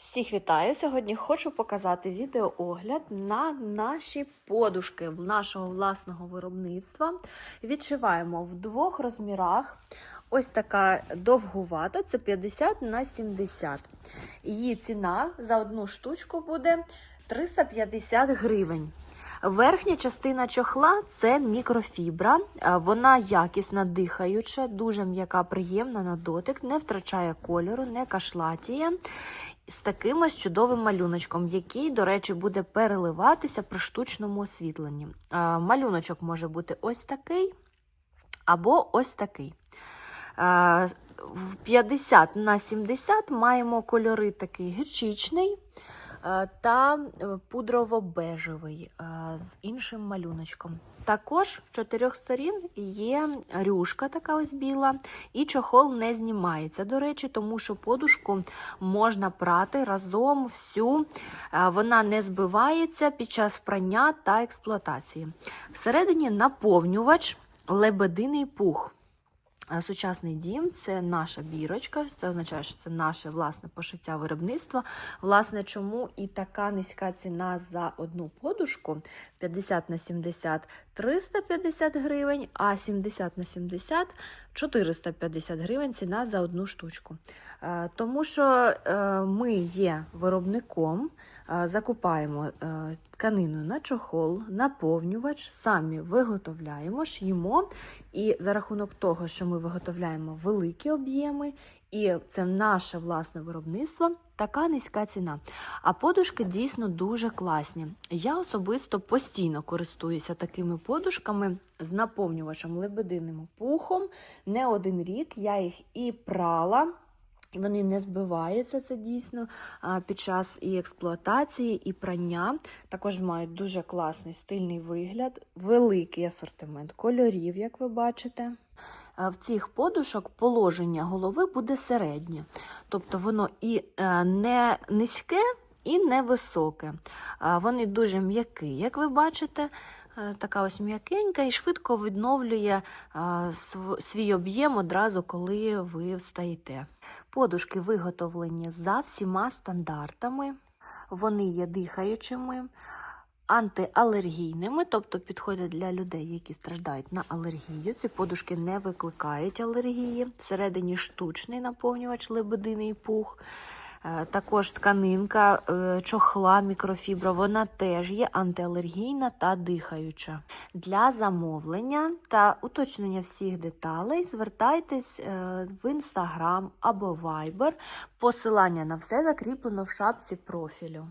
Всіх вітаю! Сьогодні хочу показати відеоогляд на наші подушки в нашого власного виробництва. Відшиваємо в двох розмірах. Ось така довгувата, це 50 на 70. Її ціна за одну штучку буде 350 гривень. Верхня частина чохла це мікрофібра. Е, Вона якісна, дихаюча, дуже м'яка, приємна на дотик, не втрачає кольору, не кашлатіє. З таким ось чудовим малюночком, який, до речі, буде переливатися при штучному освітленні. Е, Малюночок може бути ось такий або ось такий. Е, В 50 на 70 маємо кольори такий гірчичний е, та е, пудрово-бежевий е, з іншим малюночком. Також чотирьох сторін є рюшка, така ось біла, і чохол не знімається. До речі, тому що подушку можна прати разом всю, е, вона не збивається під час прання та експлуатації. Всередині наповнювач лебединий пух. Сучасний дім це наша бірочка, це означає, що це наше власне пошиття виробництва. Власне, чому і така низька ціна за одну подушку 50 на 70 350 гривень, а 70 на 70 450 гривень ціна за одну штучку. Е, Тому що е, ми є виробником, закупаємо е, тканину на чохол, наповнювач, самі виготовляємо, ш'ємо. І за рахунок того, що ми виготовляємо великі об'єми, і це наше власне виробництво, така низька ціна. А подушки дійсно дуже класні. Я особисто постійно користуюся такими подушками з наповнювачем лебединим пухом. Не один рік я їх і прала. Вони не збиваються, це дійсно під час і експлуатації, і прання. Також мають дуже класний стильний вигляд, великий асортимент кольорів, як ви бачите. В цих подушок положення голови буде середнє, тобто воно і е, не низьке, і не високе. Вони дуже м'які, як ви бачите. Е, Така ось м'якенька і швидко відновлює свій об'єм одразу, коли ви встаєте. Подушки виготовлені за всіма стандартами. Вони є дихаючими, антиалергійними, тобто підходять для людей, які страждають на алергію. Ці подушки не викликають алергії. Всередині штучний наповнювач лебединий пух. Е, Також тканинка е, чохла мікрофібра, вона теж є антиалергійна та дихаюча. Для замовлення та уточнення всіх деталей звертайтесь е, в Instagram або Viber. Посилання на все закріплено в шапці профілю.